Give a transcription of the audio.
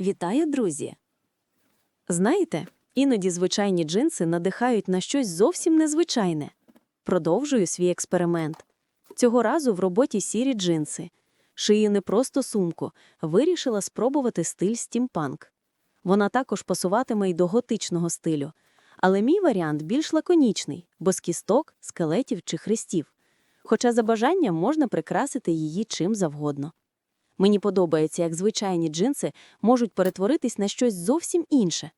Вітаю, друзі! Знаєте, іноді звичайні джинси надихають на щось зовсім незвичайне. Продовжую свій експеримент. Цього разу в роботі сірі джинси. Шию не просто сумку, вирішила спробувати стиль стімпанк. Вона також пасуватиме й до готичного стилю. Але мій варіант більш лаконічний, без кісток, скелетів чи хрестів. Хоча за бажанням можна прикрасити її чим завгодно. Мені подобається, як звичайні джинси можуть перетворитись на щось зовсім інше.